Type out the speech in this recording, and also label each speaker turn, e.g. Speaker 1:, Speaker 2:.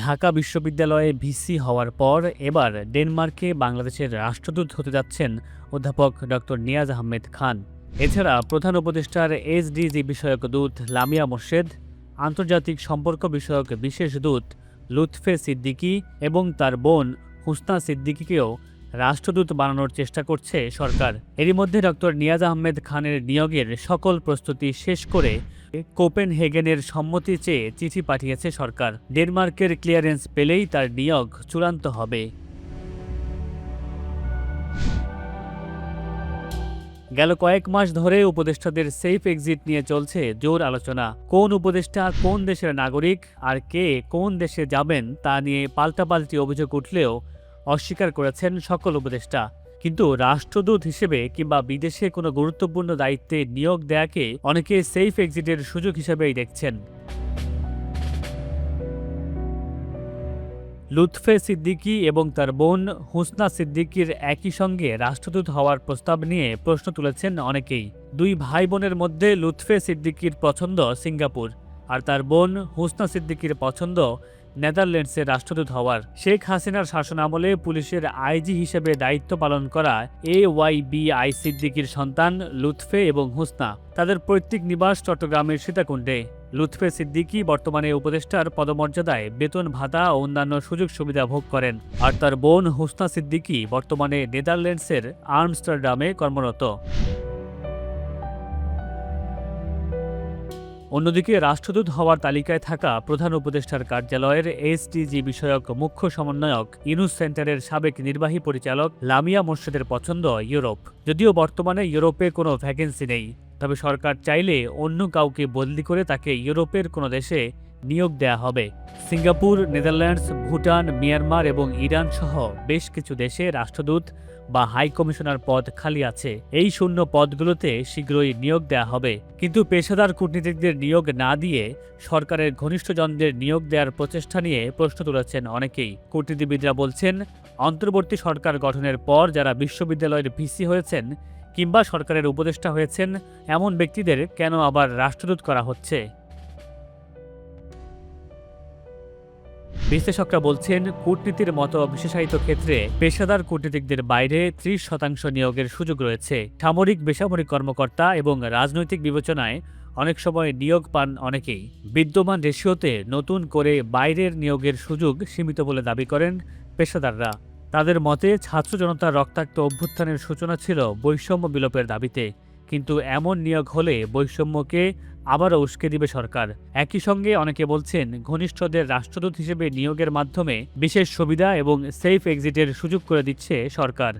Speaker 1: ঢাকা বিশ্ববিদ্যালয়ে ভিসি হওয়ার পর এবার ডেনমার্কে বাংলাদেশের রাষ্ট্রদূত হতে যাচ্ছেন অধ্যাপক ডক্টর নিয়াজ আহমেদ খান। এছাড়া প্রধান উপদেষ্টার এসডিজি বিষয়ক দূত লামিয়া মোর্শেদ, আন্তর্জাতিক সম্পর্ক বিষয়ক বিশেষ দূত লুৎফে সিদ্দিকী এবং তার বোন হুসনা সিদ্দিকীকেও রাষ্ট্রদূত বানানোর চেষ্টা করছে সরকার। এরই মধ্যে ডক্টর নিয়াজ আহমেদ খানের নিয়োগের সকল প্রস্তুতি শেষ করে কোপেনহেগেনের সম্মতি চেয়ে চিঠি পাঠিয়েছে সরকার। ডেনমার্কের ক্লিয়ারেন্স পেলেই তার নিয়োগ চূড়ান্ত হবে। গেল কয়েক মাস ধরে উপদেষ্টাদের সেফ এক্সিট নিয়ে চলছে জোর আলোচনা। কোন উপদেষ্টা কোন দেশের নাগরিক আর কে কোন দেশে যাবেন তা নিয়ে পাল্টাপাল্টি অভিযোগ উঠলেও অস্বীকার করেছেন সকল উপদেষ্টা। কিন্তু রাষ্ট্রদূত হিসেবে কিংবা বিদেশে কোনো গুরুত্বপূর্ণ দায়িত্বে নিয়োগ দেয়াকে অনেকে সেফ এক্সিটের সুযোগ হিসেবেই দেখছেন। লুৎফে সিদ্দিকী এবং তার বোন হুসনা সিদ্দিকীর একই সঙ্গে রাষ্ট্রদূত হওয়ার প্রস্তাব নিয়ে প্রশ্ন তুলেছেন অনেকেই। দুই ভাই বোনের মধ্যে লুৎফে সিদ্দিকীর পছন্দ সিঙ্গাপুর, আর তার বোন হুসনা সিদ্দিকীর পছন্দ নেদারল্যান্ডসের রাষ্ট্রদূত হওয়ার। শেখ হাসিনার শাসনামলে পুলিশের আইজি হিসেবে দায়িত্ব পালন করা এ ওয়াই বি আই সিদ্দিকীর সন্তান লুৎফে এবং হুসনা। তাদের পৈতৃক নিবাস চট্টগ্রামের সীতাকুণ্ডে। লুৎফে সিদ্দিকী বর্তমানে উপদেষ্টার পদমর্যাদায় বেতন ভাতা ও অন্যান্য সুযোগ সুবিধা ভোগ করেন। আর তার বোন হুসনা সিদ্দিকী বর্তমানে নেদারল্যান্ডসের আর্মস্টারডামে কর্মরত। অন্যদিকে রাষ্ট্রদূত হওয়ার তালিকায় থাকা প্রধান উপদেষ্টার কার্যালয়ের এসটিজি বিষয়ক মুখ্য সমন্বয়ক ইনুস সেন্টারের সাবেক নির্বাহী পরিচালক লামিয়া মোর্শেদের পছন্দ ইউরোপ। যদিও বর্তমানে ইউরোপে কোনো ভ্যাকেন্সি নেই, তবে সরকার চাইলে অন্য কাউকে বদলি করে তাকে ইউরোপের কোনো দেশে নিয়োগ দেয়া হবে। সিঙ্গাপুর, নেদারল্যান্ডস, ভুটান, মিয়ানমার এবং ইরান সহ বেশ কিছু দেশে রাষ্ট্রদূত বা হাই কমিশনার পদ খালি আছে। এই শূন্য পদগুলোতে শীঘ্রই নিয়োগ দেয়া হবে। কিন্তু পেশাদার কূটনীতিকদের নিয়োগ না দিয়ে সরকারের ঘনিষ্ঠজনদের নিয়োগ দেওয়ার প্রচেষ্টা নিয়ে প্রশ্ন তুলেছেন অনেকেই। কূটনীতিবিদরা বলছেন, অন্তর্বর্তী সরকার গঠনের পর যারা বিশ্ববিদ্যালয়ের ভিসি হয়েছেন কিংবা সরকারের উপদেষ্টা হয়েছেন, এমন ব্যক্তিদের কেন আবার রাষ্ট্রদূত করা হচ্ছে? বিশ্লেষকরা বলছেন, কূটনীতির মতো বিশেষায়িত ক্ষেত্রে পেশাদার কূটনীতিকদের বাইরে ত্রিশ শতাংশ নিয়োগের সুযোগ রয়েছে। সামরিক, বেসামরিক কর্মকর্তা এবং রাজনৈতিক বিবেচনায় অনেক সময় নিয়োগ পান অনেকেই। বিদ্যমান রেশিওতে নতুন করে বাইরের নিয়োগের সুযোগ সীমিত বলে দাবি করেন পেশাদাররা। তাদের মতে, ছাত্র জনতার রক্তাক্ত অভ্যুত্থানের সূচনা ছিল বৈষম্য বিলোপের দাবিতে। কিন্তু এমন নিয়োগ হলে বৈষম্যকে আবারও উস্কে দিবে সরকার। একই সঙ্গে অনেকে বলছেন, ঘনিষ্ঠদের রাষ্ট্রদূত হিসেবে নিয়োগের মাধ্যমে বিশেষ সুবিধা এবং সেফ এক্সিটের সুযোগ করে দিচ্ছে সরকার।